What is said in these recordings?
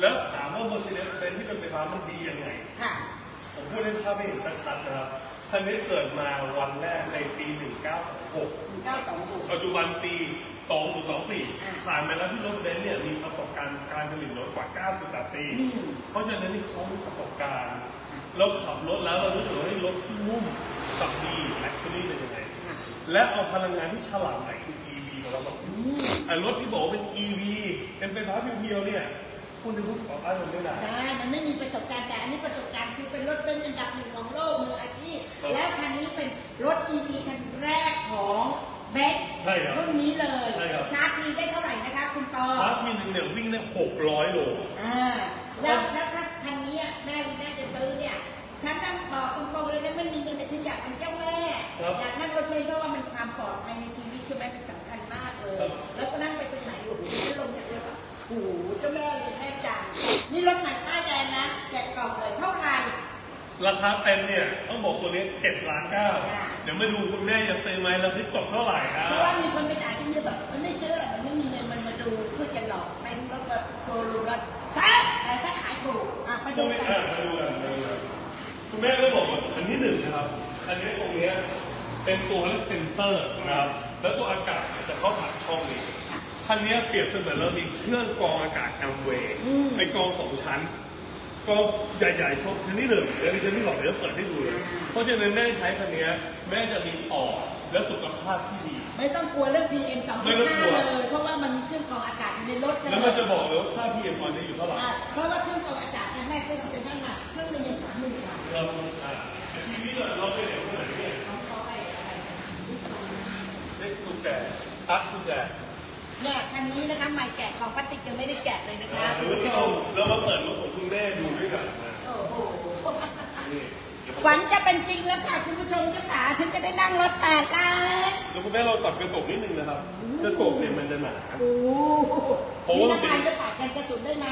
แล้วถามว่า Mercedes Benz ที่เป็นไฟฟ้ามันดียังไง ค่ะ ผมพูดให้ภาพให้เห็นชัดๆนะครับคันนี้เกิดมาวันแรกในปี 1926 926 ปัจจุบันปี2024อ่าผ่านมาแล้วที่รถเบนซ์เนี่ยมีประสบการณ์การผลิตรถกว่า98ปีอืมเพราะฉะนั้นนี่เขามีประสบการณ์เราขับรถแล้วเรารู้สึกว่าให้รถที่นุ่มขับดีแลกชัวรี่เป็นยังไงค่ะและเอาพลังงานที่ฉลาดไหนคือ EV ของเราแบบอืมไอ้รถที่บอกว่าเป็น EV เป็นไฟฟ้าเพียวๆเนี่ย คุณจะพูดต่อต้านมันไม่ได้ใช่มันไม่มีประสบการณ์แต่อันนี้ประสบการณ์คือเป็นรถเป็นซ์อันดับหนึ่งของโลกมืออาชีพครับและคันนี้เป็นรถ EV คันแรกของเบนซ์ใช่ครับรุ่นนี้เลยใช่ครับชาร์จทีได้เท่าไหร่นะคะ คุณปอชาร์จทีนึงเนี่ยวิ่งได้600โลอ่าแล้วแล้วถ้าคันนี้แม่แม่จะซื้อเนี่ยฉันนั่งบอกตรงๆเลยนะไม่มีเงินแต่ฉันอยากเป็นเจ้าแม่ครับอยากนั่งรถเมล์เพราะว่ามันความปลอดภัยในชีวิตใช่ไหมเป็นสำคัญมากเลยครับแล้วก็นั่งไปตรงไหนโอ้โหฉันลงจากรถอะโอ้โหเจ้าแม่เลยแม่จังนี่ รถใหม่ป้ายแดงนะแกะกล่องเลยเท่าไหร่ ราคาเต็มเนี่ยต้องบอกตัวนี้7ล้านเก้าค่ะ เดี๋ยวมาดูคุณแม่จะซื้อไหมแล้วซื้อจบเท่าไหร่นะ เพราะว่ามีคนไปด่าฉันเยอะแบบมันไม่ซื้อหรอกมันไม่มีเงินมันมาดูเพื่อจะหลอกเต็นท์รถแบบโชว์รูมรถซื้อแต่ถ้าขายถูกอะมาตรดูงนี้กัอะนมาดูกันมาดูกันคุณแม่ก็บอกว่าอันที่หนึ่งนะครับ อันนี้ตรงเนี้ยเป็นตัวเรียกเซนเซอร์นะครับ แล้วตัวอากาศจะเข้าผ่านช่องนี้ คันนี้เปรียบเสมือนเรามีเครื่องกรองอากาศแอมเวย์ไอกรองสองชั้นกรองใหญ่ๆชกชั้นที่หนึ่งแล้วดิฉันที่สองเดี๋ยวเปิดให้ดูเลย เพราะฉะนั้นแม่ใช้คันนี้แม่จะมีปอดและสุขภาพที่ดี ไม่ต้องกลัวเรื่อง PM ไม่ต้องกลัว2.5เลยเพราะว่ามันมีเครื่องกรองอากาศอยู่ในรถแล้วมันจะบอกเลยว่าค่า PM ตอนนี้อยู่เท่าไหร่อะเพราะว่าเครื่องกรองอากาศเนี่ยแม่ซื้อของเซ็นทรัลมาเครื่องหนึงยังสามหมื่นบาท เราอ่าทีนี้เราไปไหนมาไหนเนี่ย เขาเขาไปอะไร ได้กุญแจอัพกุญแจ เนี่ยคันนี้นะคะใหม่แกะ ของพลาสติกยังไม่ได้แกะเลยนะคะเดี๋คุยวณวันผู้นี้ชเรามเรามาเปิดรถของคุณแม่ดูด้วยกันนะโอ้โหนี่ฝันจะเป็นจริงแล้วค่ะคุณผู้ชมเจ้าขาฉันจะได้นั่งรถแปดล้านเดี๋ยวคุณแม่เราจับกระจกนิดนึงนะครับ กระจกเนี่ยมันจะหนาโอ้โหเพราะว่ามันนี่เป็นถ้าใครจะปาดกันกระสุนได้ไหม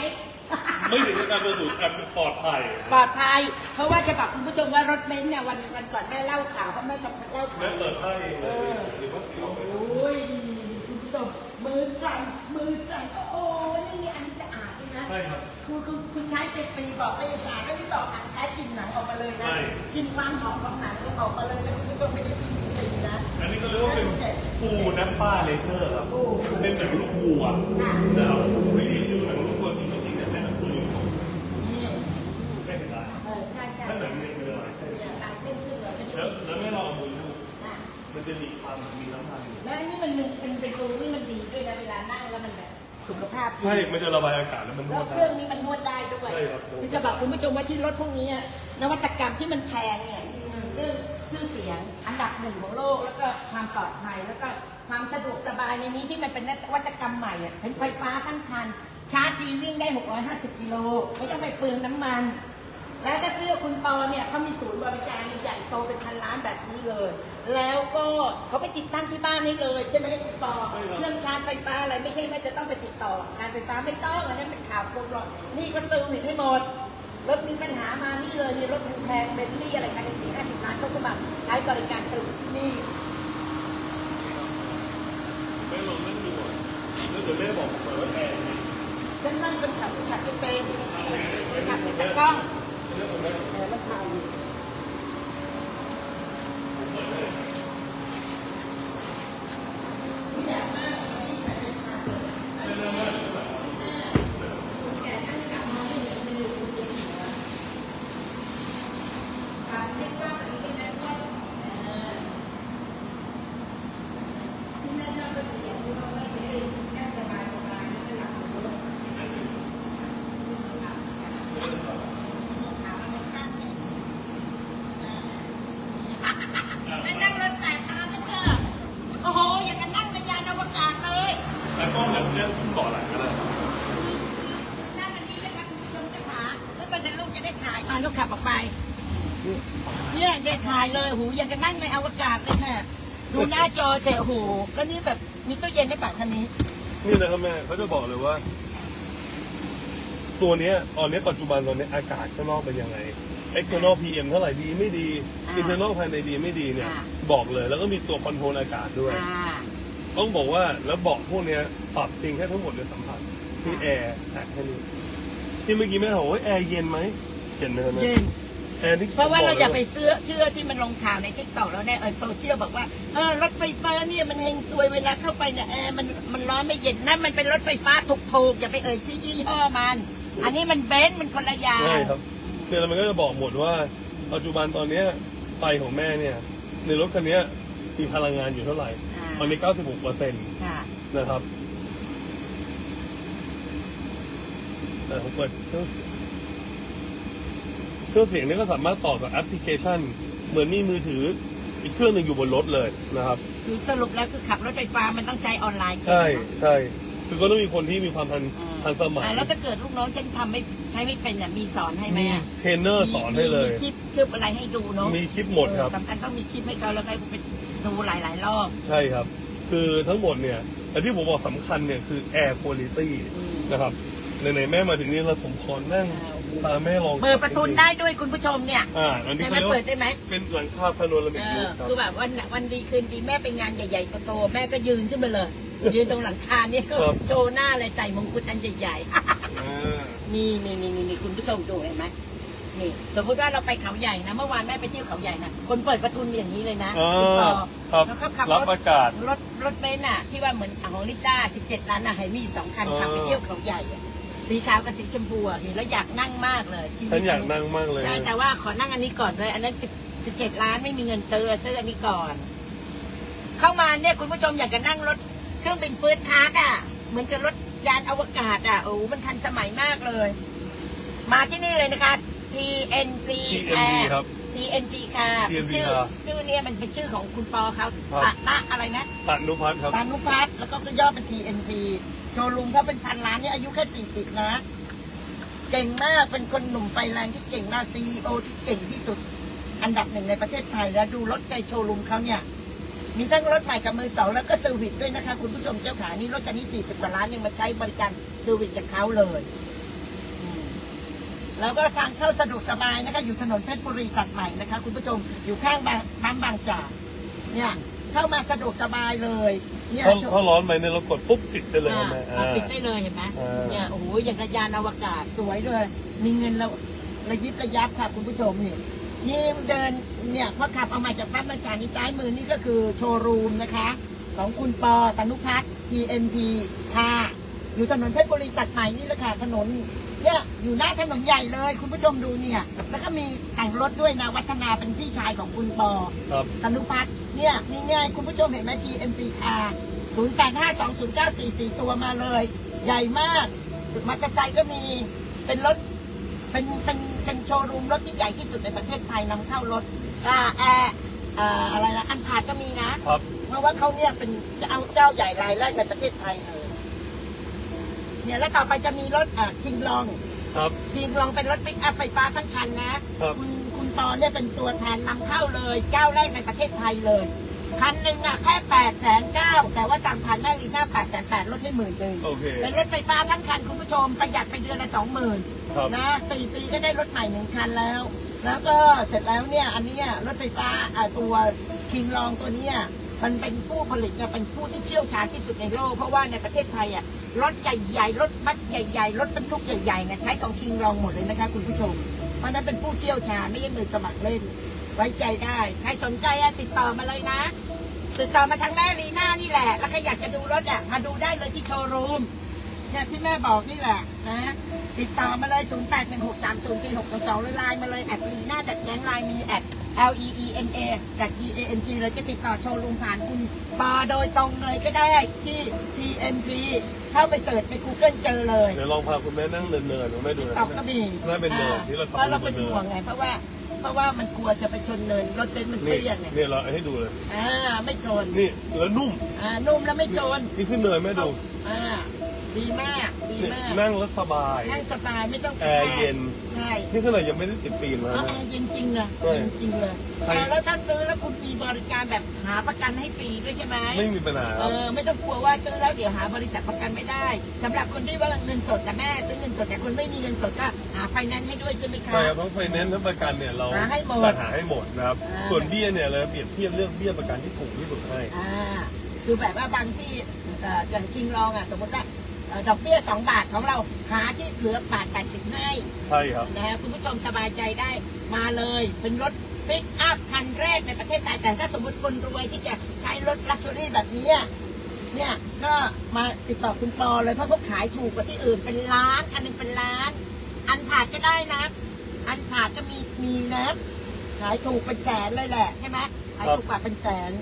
ไม่ถึงกับการเป็นสูตรแอบปลอดภัย ปลอดภัย เพราะว่าจะบอกคุณผู้ชมว่ารถเบนซ์เนี่ยวันวันก่อนแม่เล่าข่าวเพราะแม่กับเล่าข่าแม่วเปิดให้เองเลยหรือว่าถือเอาไปโอ้ยคุณผู้ช มมือสั่นมือสั่นโอ้ยนี่อันนี้จะอาดด้วยนะใช่ครับคือคือคุณใช้เจ็ดปีบอกไม่สาไม่ได้บอกอันแท้กลินหนังออกมาเลยนะใช่ กลินความหอมของหนังเนี่ยออกมาเลยนะคุณผู้ชมไม่ได้กลินสีนะอันนี้ก็เรียกว่าเป็นปูน้ำป้าเลเทอร์ครับโอ้เป็นแบบลูกวัวค่ะนะครับวิธีดูหนังลูกวัวจริงๆเนี่ยแม่ต้องคุยอยู่นี่แค่เป็นไรเออใช่ใช่ถ้าหนังเนี่ยเป็นอะไรเนี่ยตายเส้นขึ้นเลยเป็นแล้ว มันจะมีความมีน้ำมันอยู่แล้วอันนี้มันเป็นเป็นตัวที่มันดีด้วยนะเวลานั่งแล้วมันแบบสุขภาพดีใช่ มันจะระบายอากาศแล้วมันนแล้ววดเคได้ รื่องนี้มันนวดได้ด้วยใช่ครับคือจะบอกคุณผู้ชมว่าที่รถพวกนี้อะนวัตกรรมที่มันแพงเนี่ยเรื่องชื่อเสียงอันดับหนึ่งของโลกแล้วก็ความปลอดภัยแล้วก็ความสะดวกสบายในนี้ที่มันเป็นนวัตกรรมใหม่อะเป็นไฟฟ้าทั้งคันชาร์จทีวิ่งได้ 650 กิโลไม่ต้องไปเปลืองน้ำมัน แล้วถ้าซื้อกับคุณปอเนี่ยเขามีศูนย์บริการใหญ่โตเป็นพันล้านแบบนี้เลย แล้วก็เขาไปติดตั้งที่บ้านให้เลยใช่ไหมคุณปอใช่ครับเครื่องชาร์จไฟฟ้าอะไรไม่ใช่ว่าจะต้องไปติดต่อการไฟฟ้าไม่ต้องอันนั้นเป็นข่าวโกงหรอกนี่ก็ซื้อหนึ่ให้หมดรถมีปัญหามานี่เลยมีรถแพงเบนลี่อะไรคันในสี่ห้าสิบล้านเขาก็มาใช้บริการซื้อที่นี่แม่ลองนั่งดูอะแล้วเดี๋ยวแม่บอกผมหน่อยว่าแอร์เนี่ยฉันนั่งเป็นขับขับจะเป็นขับเป็นตากล้อง เรื่ จจุบันลูกจะได้ถ่ายมาก็ขับออกไป เนี่ยได้ถ่ายเลยหูอย่างกับนั่งในอวกาศเลยค่ะดูหน้าจอเสียหูแล้วนี่แบบมีตู้เย็นในปากคันนี้ นี่นะครับแม่เขาจะบอกเลยว่า ตัวเนี้ยตอนนี้ปัจจุบันตอนนี้อากาศข้างนอกเป็นยังไง external PM เท่าไหร่ดีไม่ดี อ่า internal ภายในดีไม่ดีเนี่ย อ่า บอกเลยแล้วก็มีตัวคอนโทรลอากาศด้วย อ่า ต้องบอกว่าแล้วเบาะพวกเนี้ยปรับจริงแค่ทั้งหมดในยสัมผัสที่แอร์แตะแค่นี้ ที่เมื่อกี้แม่บอกว่าแอร์เย็นไหมเย็นเลยไหมเย็น แอร์ที่เพราะว่าเราอย่าไปบกลเสื้อเชื่อที่มันลงข่าวในทิกตอกแล้วเนี่ยเออโซเชียลบอกว่าเออรถไฟฟ้าเนี่ยมันเฮงซวยเวลาเข้าไปเนี่ยแอร์มันมันร้อนไม่เย็นนั่นมันเป็นรถไฟฟ้าถูกๆอย่าไปเอ่ยชื่อยี่ห้อมัน อันนี้มันเบนซ์มันคนละอย่างใช่ครับเนี่ยแล้วมันก็จะบอกหมดว่า ปัจจุบันตอนเนี้ยไฟของแม่เนี่ย ในรถคันเนี้ยมีพลังงานอยู่เท่าไหร่อ่าตอนนี้ 96เปอร์เซ็นต์ค่ะ นะครับ แต่ผมเปิดเครื่องเสียงเครื่องเสียงนี่ก็สามารถต่อกับแอปพลิเคชัน เหมือนมีมือถืออีกเครื่องหนึ่งอยู่บนรถเลยนะครับ คือสรุปแล้วคือขับรถไฟฟ้ามันต้องใช้ออนไลน์ใช่ไหมใช่คือก็ต้องมีคนที่มีความทันอ่าทันสมัยอ่าแล้วถ้าเกิดลูกน้องฉันทำไม่ใช้ไม่เป็นเนี่ยมีสอนให้ไหมมีอะเทรนเนอร์สอนให้เลย มีคลิปคลิปอะไรให้ดูเนาะมีคลิปหมดครับ เออสำคัญต้องมีคลิปให้เขาแล้วให้ไปดูหลาย ๆ รอบ ใช่ครับ คือทั้งหมดเนี่ยแต่ที่ผมบอกสำคัญเนี่ยคือ air quality อืมนะครับ ไหนๆแม่มาถึงนี่เราผมขอนั่งอ่าพาแม่ลองเปิดประทุนได้ด้วยคุณผู้ชมเนี่ยอ่าอันนี้ได้ไหมเขาเรียกเปิว่าดได้ไหมเป็นหลังคาพาโนรามิเอกยูอครับ คือแบบวันวันดีคืนดีแม่ไปงานใหญ่ๆโตๆแม่ก็ยืนขึ้นมาเลย ยืนตรงหลังคาเนี่ยก็โชว์หน้าเลยใส่มงกุฎอันใหญ่ๆ อ่านี่นี่นี่นี่คุณผู้ชมดูเห็นไหมนี่ สมมติว่าเราไปเขาใหญ่นะ เมื่อวานแม่ไปเที่ยวเขาใหญ่นะคนเปิดประทุนอย่างนี้เลยนะอ่าคุณปอครับแล้วก็ขับรับรถอากาศรถรถเบนซ์อะ ที่ว่าเหมือนของลิซ่า 17 ล้านอะให้มีสองคันอ่าขับไปเที่ยวเขาใหญ่อะ สีขาวกับสีชมพูอะเห็นแล้วอยากนั่งมากเลยชีวิตฉันอยากนั่งมากเลยใช่แต่ว่าขอนั่งอันนี้ก่อนเลยอันนั้นสิบสิบเจ็ดล้านไม่มีเงินซื้อซื้ออันนี้ก่อน เข้ามาเนี่ยคุณผู้ชมอยากจะนั่งรถเครื่องบินเฟิร์สคลาสอะ เหมือนกับรถยานอวกาศอะโอ้โหมันทันสมัยมากเลย มาที่นี่เลยนะคะ TNP TNP ครับ TNP ค่ะ TNP ชื่อครับชื่อเนี่ยมันเป็นชื่อของคุณปอเขาครับตะตะอะไรนะตันนุพัฒน์ครับ ตานุพัฒน์แล้วก็ย่อเป็น TNP โชว์รูมเขาเป็นพันล้านเนี่ยอายุแค่สี่สิบนะ เก่งมากเป็นคนหนุ่มไฟแรงที่เก่งมากซีอที่เก่งที่สุด อันดับหนึ่งในประเทศไทยแล้วดูรถในโชว์รูมเขาเนี่ย มีทั้งรถใหม่กับมือสองแล้วก็เซอร์วิสด้วยนะคะ คุณผู้ชมเจ้าขานี่รถคันนี้สี่สิบกว่าล้านยังมาใช้บริการเซอร์วิสจากเขาเลยแล้วก็ทางเข้าสะดวกสบายนะคะ อยู่ถนนเพชรบุรีตัดใหม่นะคะ คุณผู้ชมอยู่ข้างบางปั๊มบางจากเนี่ย เข้ามาสะดวกสบายเลยเนี่ยถ้าถ้าร้อนไปเนี่ยเรากดปุ๊บติดได้เลยอ่าแม่อ่า ปิดได้เลยเห็นไหมอ่า เนี่ยโอ้โหอย่างกระยานอวกาศสวยเลย มีเงินเราระยิบระยับค่ะคุณผู้ชมนี่นี่เดินเนี่ยพอขับเอามาจากปั๊มบางจากนี่ซ้ายมือนี่ก็คือโชว์รูมนะคะ ของคุณปอตนุพัฒน์ PNP ค่ะ อยู่ถนนเพชรบุรีตัดใหม่นี่แหละค่ะถนนเนี่ยอยู่หน้าถนนใหญ่เลย คุณผู้ชมดูเนี่ย แล้วก็มีแต่งรถด้วยนะวัฒนาเป็นพี่ชายของคุณปอ ครับ ตนุพัฒน์ เนี่ยนี่ไงคุณผู้ชมเห็นไหม GMP ค่ะ08520944 ตัวมาเลย ใหญ่มากมอเตอร์ไซค์ก็มีเป็นรถเป็นเป็นเป็นโชว์รูมรถที่ใหญ่ที่สุดในประเทศไทยนำเข้ารถอ่าแอร์อ่าอะไรนะอันพาดก็มีนะ ครับ เพราะว่าเขาเนี่ยเป็นเจ้าเจ้าใหญ่รายแรกในประเทศไทยเลยเนี่ยแล้วต่อไปจะมีรถอ่าคิงลอง ครับคิงลองเป็นรถปิกอัพไฟฟ้าทั้งคันนะครับณคุณ ปอเนี่ยเป็นตัวแทนนำเข้าเลยเจ้าแรกในประเทศไทยเลยคันหนึ่งอะแค่แปดแสนเก้าแต่ว่าต่างพันแม่ลีน่าแปดแสนแปดลดให้หมื่นหนึ่งโอเคเป็นรถไฟฟ้าทั้งคันคุณผู้ชมประหยัดไปเดือนละสองหมื่นครับนะสี่ปีก็ได้รถใหม่หนึ่งคันแล้ว แล้วก็เสร็จแล้วเนี่ยอันเนี้ยรถไฟฟ้าอ่าตัวคิงลองตัวเนี้ยมันเป็นผู้ผลิตเนี่ยเป็นผู้ที่เชี่ยวชาญที่สุดในโลก เพราะว่าในประเทศไทยอะรถใหญ่ๆรถบัสใหญ่ๆรถบรรทุกใหญ่ๆเนี่ยใช้ของคิงลองหมดเลยนะคะคุณผู้ชม เพราะนั้นเป็นผู้เชี่ยวชาญไม่ใช่มือสมัครเล่น ไว้ใจได้ ใครสนใจอะติดต่อมาเลยนะ ติดต่อมาทางแม่ลีน่านี่แหละ แล้วใครอยากจะดูรถอะมาดูได้เลยที่โชว์รูมเนี่ยที่แม่บอกนี่แหละนะติดต่อมาเลย 0 8 1 6 3 0 4 6 2 2หรือไลน์มาเลยแอดลีน่าดัดแก๊งไลน์มีแอด L E E N A ดัด G A N G เลยจะติดต่อโชว์รูมผ่านคุณปอโดยตรงเลยก็ได้ที่ T M P เข้าไปเสิร์ชใน Google เจอเลย เดี๋ยวลองพาคุณแม่นั่งเนินๆหนูแม่ดูหน่อยตอบก็มีแม่เป็นเนินอ่าที่เราเพราะเราขับเป็นเนินห่วงไง เพราะว่าเพราะว่ามันกลัวจะไปชนเนินรถเบนซ์มันนี่เตี้ยไงเนี่ยเราให้ดูเลย อ่าไม่ชนนี่แล้วนุ่มอ่านุ่มแล้วไม่ชนนี่ขึ้นเนินแม่ดูอ่า ดีมาก ดีนี่มาก นั่งแล้วสบาย นั่งสบายไม่ต้องแอร์เย็น ใช่นี่ขนาดยังไม่ได้ติดฟิล์มนะเอาแอร์เย็นจริงเลยใช่เย็นจริงเลยใช่เอาแล้วถ้าซื้อแล้วคุณมีบริการแบบหาประกันให้ฟรีด้วยใช่ไหมไม่มีปัญหาคเอรับอไม่ต้องกลัวว่าซื้อแล้วเดี๋ยวหาบริษัทประกันไม่ได้สำหรับคนที่ว่าเงินสดแต่แม่ซื้อเงินสดแต่คนไม่มีเงินสดก็หาไฟแนนซ์ให้ด้วยใช่ไหมคะใช่ครับทั้งไฟแนนซ์ทั้งประกันเนี่ยเราหาให้หมดจัดหาให้หมดนะครับอ่าส่วนเบี้ยเนี่ยเราเปรียบเทียบเรื่องเบี้ยประกันที่ถูกที่สุดให้อ่าคือแบบว่าบางที่เอ่ออย่างคิงลองอะสมมติว่าเอ่อ ดอกเบี้ย 2 บาทของเราหาที่เหลือบาท 80 ให้ใช่ครับนะฮะคุณผู้ชมสบายใจได้มาเลยเป็นรถปิกอัพคันแรกในประเทศไทยแต่ถ้าสมมติคนรวยที่จะใช้รถลักชัวรี่แบบนี้อะเนี่ยก็มาติดต่อคุณปอเลยเพราะเขาขายถูกกว่าที่อื่นเป็นล้านคันหนึงเป็นล้าน อันผ่าดก็ได้นะ อันผ่าดก็มีมีนะขายถูกเป็นแสนเลยแหละใช่ไหมขายถูกกว่าเป็นแสน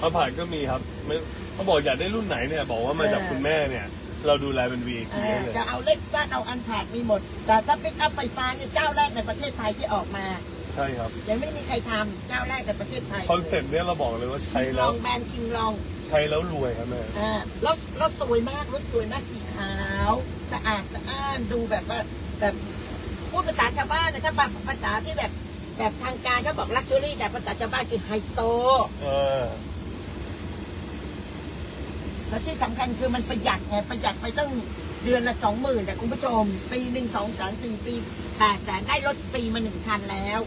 พระผ่านก็มีครับไม่เขาบอกอยากได้รุ่นไหนเนี่ย บอกว่ามาจากเออคุณแม่เนี่ย เราดูแลเป็น VIP เออให้เลย จะเอาเล็กซัสเอาอันผ่าดมีหมด แต่ถ้าปิกอัพไฟฟ้าเนี่ยเจ้าแรกในประเทศไทยที่ออกมา ใช่ครับ ยังไม่มีใครทำเจ้าแรกในประเทศไทยคอนเซ็ปต์เนี่ยเราบอกเลยว่าใช้คิงลแล้อวงแบรนด์คิงลองใช้แล้วรวยครับแม่ อ่าแล้วแล้วสวยมากรถสวยมากสีขาว สะอาดสะอ้านดูแบบว่าแบบพูดภาษาชาวบ้านนะถ้าภาษาที่แบบแบบทางการก็บอกลักชัวรี่แต่ภาษาชาวบ้านคือไฮโซ เออ แล้วที่สำคัญคือมันประหยัดไงประหยัดไปตั้งเดือนละสองหมื่นแต่คุณผู้ชม ปีหนึ่งสองแสามสี่ปีแปดแสนได้รถปีมาหนึ่งคันแล้ว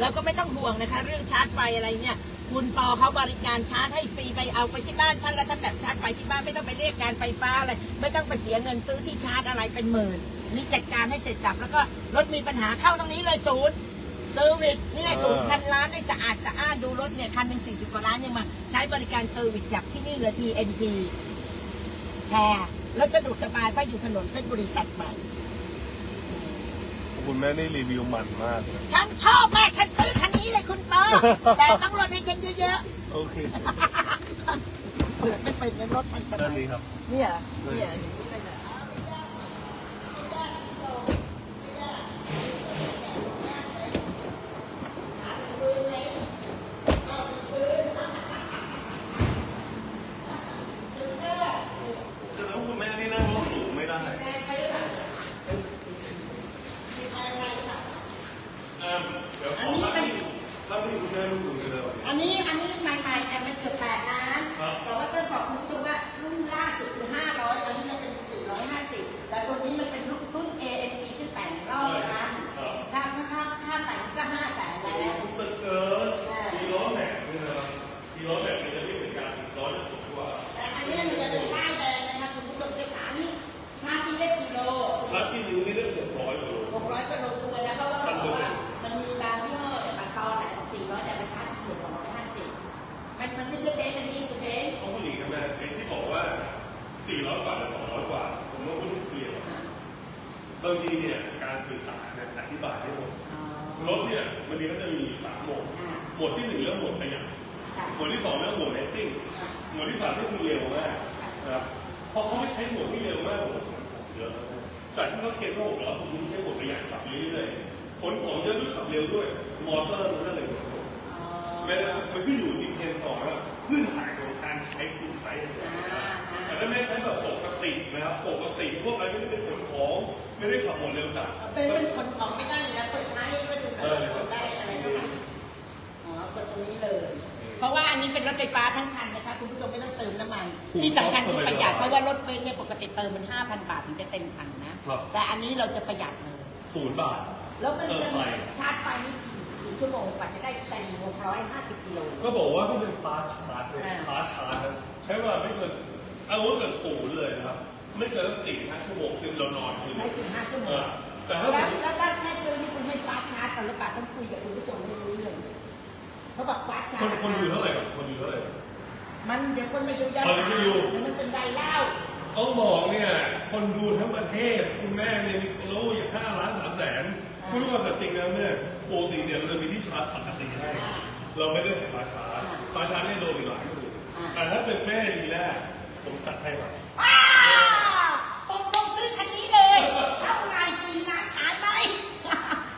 แล้วก็ไม่ต้องห่วงนะคะ เรื่องชาร์จไฟอะไรเนี่ย คุณปอเขาบริการชาร์จให้ฟรีไปเอาไปที่บ้านท่านแล้วท่านแบบชาร์จไฟที่บ้านไม่ต้องไปเรียกการไฟฟ้าอะไรไม่ต้องไปเสียเงินซื้อที่ชาร์จอะไรเป็นหมื่นนี่จัดการให้เสร็จสับแล้วก็รถมีปัญหาเข้าตรงนี้เลยศูนย์ เซอร์วิสนี่ไงศูนย์พันล้านได้สะอาดสะอ้านดูรถเนี่ย คันหนึ่งสี่สิบกว่าล้านยังมา ใช้บริการเซอร์วิสจากที่นี่เลย TNT แพรแล้วสะดวกสบายเพราะอยู่ถนนเพชรบุรีตัดใหม่คุณแม่นี่รีวิวมันมากเลยฉันชอบมาก ฉันซื้อคันนี้เลยคุณปอแต่ต้องลดให้ฉันเยอะโอเคๆเปิดไม่เป็นในรถมันสด้าบานยนี้ครับ เนี่ยเนี่ยอย่างนี้เลยนะอ้าวไม่ยากไม่ยากไม่ยากไม่ยากหาปืนเลยเอาปืน สุดยอด แต่แล้วคุณแม่นี่นั่งรถสูงไม่ได้ แรงไปหรือเปล่ามีแรงไปหรือเปล่า อ่าเดี๋ยวขอถ้าพี่ถ้าพี่คุณแม่รู้ถึงจะเลย อันนี้อันนี้ใหม่ๆแต่มันเกือบแปดล้าน ครับ แต่ว่าต้องบอกคุณผู้ชมว่ารุ่นล่าสุดคือ500 อันนี้จะเป็น 450 แต่ตัวนี้มันเป็นรุ่นรุ่น AMG ที่แต่งรอบกันถ้าถ้าค่าค่าแต่งก็5แสนแล้ว คุณตึกเกินมีล้อแม็กซ์ด้วยนะครับมีล้อแม็กซ์นี่จะไม่เหมือนกันล้อจะสูงกว่า แต่อันนี้มันจะเป็นป้ายแดงนะคะคุณผู้ชมจะถามนี่ชาร์จที่เล็กกิโล ชาร์จที่นิ้วนี่ได้หกร้อยกิโล 600กิโลชัวร์แล้วเพราะว่าเขาบอกว่ามันมีบางยี่ห้อเนี่ยบางตอนแหละ400 แต่มันชาร์จถึง250 มันมันไม่ใช่เบนซ์อันนี้คือเบนซ์ ต้องผู้หญิงกันแม่ไอ้ที่บอกว่า 400 กว่าหรือ200 กว่า ผมว่าพูดเคลียร์ บางทีเนี่ยการสื่อสารเนี่ยอธิบายไม่หมดรถเนี่ยมันมีก็จะมีสามโหมดโหมดที่หนึ่งเรื่องโหมดประหยัดโหมดที่สองเรื่องโหมดเลสซิ่งโหมดที่สามนี่คือเร็วมากนะครับพอเขาไม่ใช้โหมดที่เร็วมากโหมดเยอะจากที่เขาเขียนว่าหกล้อผมนี่ใช้โหมดประหยัดขับเรื่อยๆขนของเยอะด้วยขับเร็วด้วย มอเตอร์มันก็เลยหมดมันมันขึ้นอยู่ที่เทนสองแล้วพื้นฐานของ การใช้คุณใช้แต่ถ้าไม่ใช้แบบปกตินะครับปกติพวกอะไรไม่ได้เป็นขนของไม่ได้ขับหมดเร็วจัดเป็นเป็นคนของไม่ได้อยู่แล้วเปิดท้ายก็ดูแบบคนได้อะไรก็ได้อ๋อกดตรงนี้เลย เพราะว่าอันนี้เป็นรถไฟฟ้าทั้งคันนะคะคุณผู้ชมไม่ต้องเติมน้ำมันที่สำคัญคือประหยัดเพราะว่ารถเบนซ์เนี่ยปกติเติมมัน 5,000 บาทถึงจะเต็มคันนะ แต่อันนี้เราจะประหยัดเลยศูนย์บาท แล้วมันเติจะมไปชาร์จไฟนี่กี่กี่ ชั่วโมงกว่าจะได้เต็ม650กิโล ก็บอกว่าถ้าเป็นฟาสชาร์จเนี่ยอ่า ฟาสชาร์จนะใช้เวลาไม่เกินเอาว่าเกิดศูนย์เลยนะครับ ไม่เกินสี่ห้าชั่วโมงคือเรานอนคือใช้สี่ห้าชั่วโมเองอแต่ถ้าแล้สวมมติแล้วถ้าแม่ซื้อนี่คุณให้ฟาสต์ชาร์จกันหรือเปล่าต้องคุยกับคุณผู้ชมให้รู้เรื่องเขาบอกฟาสต์ชาคนร์จคนอยู่เท่าไหร่ครับคนอยู่เท่าไหร่ มันเดี๋ยวคนไปดูยอดเออเดี๋ยวไปดู เดี๋ยวมันเป็นใบเล่าต้องบอกเนี่ย คนดูทั้งประเทศ คุณแม่เนี่ยมีรู้อย่างห้าล้านสามแสน พูดความจริงนะเนี่ปกติเนี่ยเราจะมีที่ชาร์จปกติให้ เราไม่ได้ของมาชาร์จมาชาร์จเนี่ยโดนอีกหลายคนแต่ถ้าเป็นแม่ดีแรกผมจัดให้มาอ้าวตกลงซื้อคันนี้เลยเท่าไหร่สี่ล้านขายไหม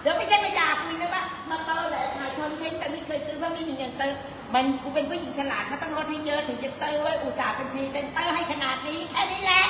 เดี๋ยวไม่ใช่ไปด่าคุณนะว่ามาเตอร์แหละถ่ายคอนเทนต์แต่ไม่เคยซื้อเพราะไม่มีเงินซื้อ มันกูเป็นผู้หญิงฉลาดเขาต้องลดให้เยอะถึงจะซื้อไว้อุตส่าห์เป็นพรีเซนเตอร์ให้ขนาดนี้แค่นี้แหละ